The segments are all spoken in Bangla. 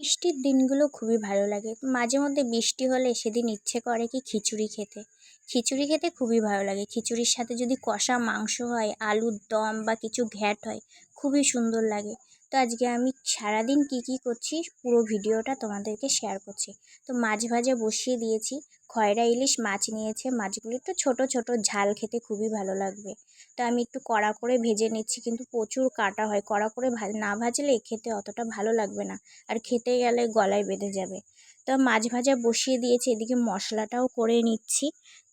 বৃষ্টির দিনগুলো খুবই ভালো লাগে। মাঝে মধ্যে বৃষ্টি হলে সেদিন ইচ্ছে করে কি খিচুড়ি খেতে। খিচুড়ি খেতে খুবই ভালো লাগে। খিচুড়ির সাথে যদি কষা মাংস হয়, আলুর দম বা কিছু ঘ্যাট হয় খুবই সুন্দর লাগে। তো আজকে আমি সারাদিন কী কী করছি পুরো ভিডিওটা তোমাদেরকে শেয়ার করছি। তো মাছ ভাজা বসিয়ে দিয়েছি। খয়রা ইলিশ মাছ নিয়েছে। মাছগুলো একটু ছোট ছোট ঝাল খেতে খুবই ভালো লাগবে। তো আমি একটু কড়া করে ভেজে নিচ্ছি কিন্তু প্রচুর কাটা হয়। কড়া করে না ভাজলে খেতে অতটা ভালো লাগবে না। আর খেতে গেলে গলায় বেঁধে যাবে। তো মাছ ভাজা বসিয়ে দিয়েছি। এদিকে মশলাটাও করে নিচ্ছি।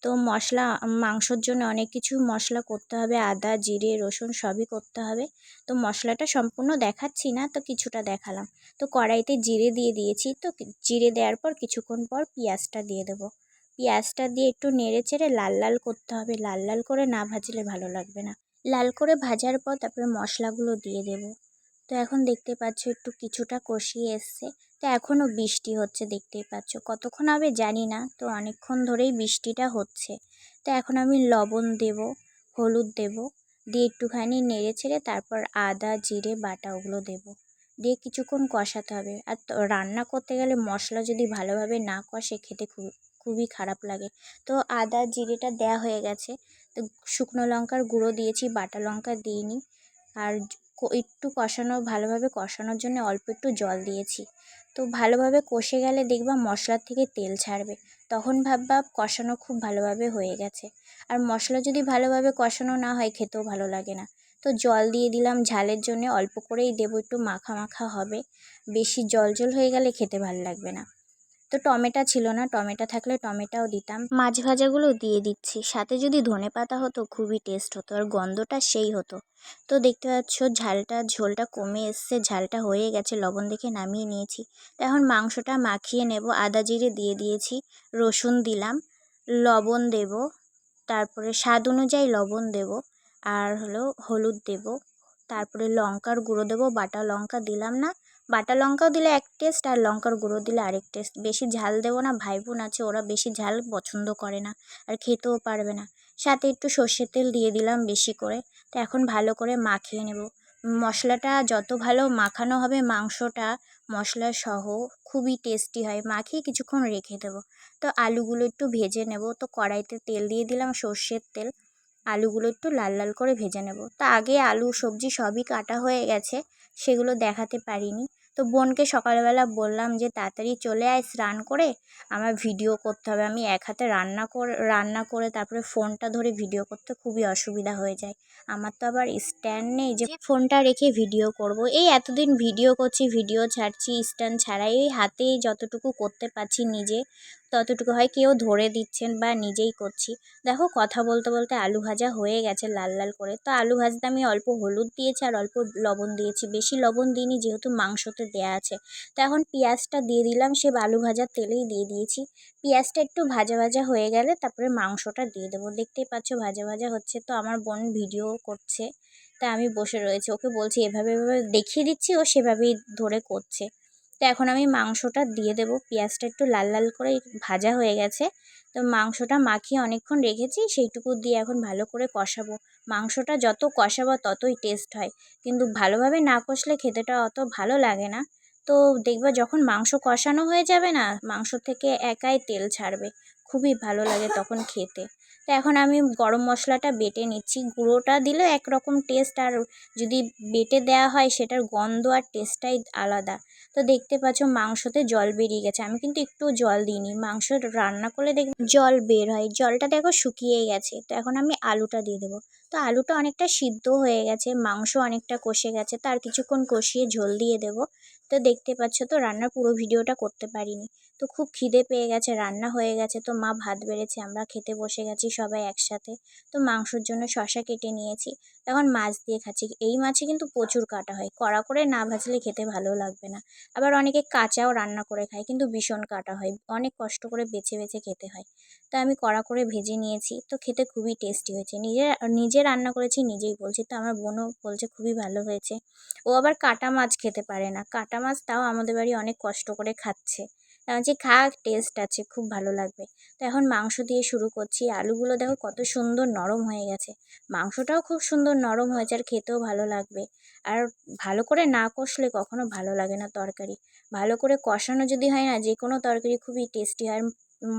তো মশলা, মাংসর জন্য অনেক কিছু মশলা করতে হবে। আদা, জিরে, রসুন সবই করতে হবে। তো মশলাটা সম্পূর্ণ দেখাচ্ছি না, তো কিছুটা দেখালাম। তো কড়াইতে জিরে দিয়ে দিয়েছি, তো জিরে দেওয়ার পর কিছুক্ষণ পর পেঁয়াজটা দিয়ে দেবো। পেঁয়াজটা দিয়ে একটু নেড়ে চেড়ে লাল লাল করতে হবে, লাল লাল করে না ভাজলে ভালো লাগবে না। লাল করে ভাজার পর তারপরে মশলাগুলো দিয়ে দেব। তো এখন দেখতে পাচ্ছ একটু কিছুটা কষিয়ে এসছে। তো এখনও বৃষ্টি হচ্ছে দেখতেই পাচ্ছ। কতক্ষণ হবে জানি না, তো অনেকক্ষণ ধরেই বৃষ্টিটা হচ্ছে। তো এখন আমি লবণ দেব, হলুদ দেব। দিয়ে একটুখানি নেড়ে ছেড়ে তারপর আদা, জিরে, বাটা ওগুলো দেব। দিয়ে কিছুক্ষণ কষাতে হবে। আর রান্না করতে গেলে মশলা যদি ভালোভাবে না কষে, খেতে খুবই খুবই খারাপ লাগে। তো আদা, জিরেটা দেওয়া হয়ে গেছে। তো শুকনো লঙ্কার গুঁড়ো দিয়েছি, বাটা লঙ্কা দিইনি। আর একটু কষানো, ভালোভাবে কষানোর জন্য অল্প একটু জল দিয়েছি। তো ভালোভাবে কষে গেলে দেখবা মশলার থেকে তেল ছাড়বে। তখন ভাববা কষানো খুব ভালোভাবে হয়ে গেছে। আর মশলা যদি ভালোভাবে কষানো না হয় খেতেও ভালো লাগে না। তো জল দিয়ে দিলাম ঝালের জন্য, অল্প করেই দেবো, একটু মাখা মাখা হবে। বেশি জল জল হয়ে গেলে খেতে ভালো লাগবে না। তো টমেটো ছিল না, টমেটো থাকলে টমেটোও দিতাম। মাছ ভাজাগুলো দিয়ে দিচ্ছি। সাথে যদি ধনে পাতা হতো, খুবই টেস্ট হতো আর গন্ধটা সেই হতো। তো দেখতে পাচ্ছ, ঝালটা, ঝোলটা কমে এসছে, ঝালটা হয়ে গেছে, লবণ দেখে নামিয়ে নিয়েছি। তো এখন মাংসটা মাখিয়ে নেব, আদা জিরে দিয়ে দিয়েছি, রসুন দিলাম, লবণ দেব, তারপরে স্বাদ অনুযায়ী লবণ দেব, আর হলো হলুদ দেব, তারপরে লঙ্কার গুঁড়ো দেবো, বাটা লঙ্কা দিলাম না বাটা লঙ্কাও দিলে এক টেস্ট আর লঙ্কার গুঁড়ো দিলে আরেক টেস্ট বেশি ঝাল দেবো না ভাই বোন আছে, ওরা বেশি ঝাল পছন্দ করে না আর খেতেও পারবে না। সাথে একটু সর্ষের তেল দিয়ে দিলাম বেশি করে। তো এখন ভালো করে মাখিয়ে নেব। মশলাটা যত ভালো মাখানো হবে, মাংসটা মশলা সহ খুবই টেস্টি হয়। মাখিয়ে কিছুক্ষণ রেখে দেবো। তো আলুগুলো একটু ভেজে নেব। তো কড়াইতে তেল দিয়ে দিলাম সর্ষের তেল। আলুগুলো একটু লাল লাল করে ভেজে নেব। তা আগে আলু, সবজি সবই কাটা হয়ে গেছে, সেগুলো দেখাতে পারিনি। তো বোনকে সকালবেলা বললাম যে, তাড়াতাড়ি চলে আয় স্নান করে, আমার ভিডিও করতে হবে। আমি এক হাতে রান্না করে রান্না করে তারপরে ফোনটা ধরে ভিডিও করতে খুবই অসুবিধা হয়ে যায়। আমার তো আবার স্ট্যান্ড নেই যে, ফোনটা রেখে ভিডিও করব। এই এতদিন ভিডিও করছি, ভিডিও ছাড়ছি, স্ট্যান্ড ছাড়াই, এই হাতেই যতটুকু করতে পারছি নিজে ততটুকু হয় কেউ ধরে দিচ্ছেন বা নিজেই করছি। দেখো, কথা বলতে বলতে আলু ভাজা হয়ে গেছে লাল লাল করে। তো আলু ভাজতে আমি অল্প হলুদ দিয়েছি আর অল্প লবণ দিয়েছি। বেশি লবণ দিইনি, যেহেতু মাংসতে দেয়া আছে। তো এখন পেঁয়াজটা দিয়ে দিলাম, সে আলু ভাজার তেলেই দিয়ে দিয়েছি। পেঁয়াজটা একটু ভাজা ভাজা হয়ে গেলে তারপরে মাংসটা দিয়ে দেবো। দেখতেই পাচ্ছ ভাজা ভাজা হচ্ছে, তো আমার বোন ভিডিও করছে। তা আমি বসে রয়েছি, ওকে বলছি এভাবে এভাবে দেখিয়ে দিচ্ছি, ও সেভাবেই ধরে করছে। তো এখন আমি মাংসটা দিয়ে দেবো। পেঁয়াজটা একটু লাল লাল করে ভাজা হয়ে গেছে। তো মাংসটা মাখিয়ে অনেকক্ষণ রেখেছি, সেইটুকু দিয়ে এখন ভালো করে কষাবো। মাংসটা যত কষাবো ততই টেস্ট হয়। কিন্তু ভালোভাবে না কষলে খেতেটা অত ভালো লাগে না। তো দেখবে যখন মাংস কষানো হয়ে যাবে না, মাংস থেকে একাই তেল ছাড়বে। খুবই ভালো লাগে তখন খেতে। তো এখন আমি গরম মশলাটা বেটে নিচ্ছি। গুঁড়োটা দিলে একরকম টেস্ট আর যদি বেটে দেওয়া হয় সেটার গন্ধ আর টেস্টটাই আলাদা। তো দেখতে পাচ্ছ মাংসতে জল বেরিয়ে গেছে। আমি কিন্তু একটু জল দিইনি। মাংস রান্না করলে দেখ জল বের হয়। জলটা দেখো শুকিয়ে গেছে। তো এখন আমি আলুটা দিয়ে দেবো। তো আলুটা অনেকটা সিদ্ধ হয়ে গেছে। মাংস অনেকটা কষে গেছে। তার কিছুক্ষণ কষিয়ে ঝোল দিয়ে দেবো। তো দেখতে পাচ্ছ তো রান্নার পুরো ভিডিওটা করতে পারিনি। তো খুব খিদে পেয়ে গেছে, রান্না হয়ে গেছে, তো মা ভাত বেড়েছে, আমরা খেতে বসে গেছি সবাই একসাথে। তো মাংসর জন্য শশা কেটে নিয়েছি, তখন মাছ দিয়ে খাচ্ছি। এই মাছে কিন্তু প্রচুর কাটা হয়, কড়া করে না ভাজলে খেতে ভালো লাগবে না। আবার অনেকে কাঁচাও রান্না করে খায়, কিন্তু ভীষণ কাটা হয়, অনেক কষ্ট করে বেছে বেছে খেতে হয়। তা আমি কড়া করে ভেজে নিয়েছি, তো খেতে খুবই টেস্টি হয়েছে। নিজে নিজে রান্না করেছি, নিজেই বলছি, তো আমার বোনও বলছে খুবই ভালো হয়েছে। ও আবার কাটা মাছ খেতে পারে না, কাটা মাছ তাও আমাদের বাড়ি অনেক কষ্ট করে খাচ্ছে। যে খা টেস্ট আছে, খুব ভালো লাগবে। তো এখন মাংস দিয়ে শুরু করছি। আলুগুলো দেখো কত সুন্দর নরম হয়ে গেছে। মাংসটাও খুব সুন্দর নরম হয়েছে আর খেতেও ভালো লাগবে। আর ভালো করে না কষলে কখনো ভালো লাগে না তরকারি। ভালো করে কষানো যদি হয় না যে কোনো তরকারি খুবই টেস্টি হয়।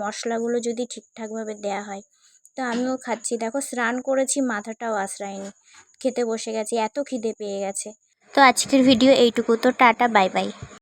মশলাগুলো যদি ঠিকঠাকভাবে দেওয়া হয়। তো আমিও খাচ্ছি। দেখো স্নান করেছি, মাথাটাও আশ্রায়নি। খেতে বসে গেছি, এত খিদে পেয়ে গেছে। তো আজকের ভিডিও এইটুকু। তো টাটা বাই বাই।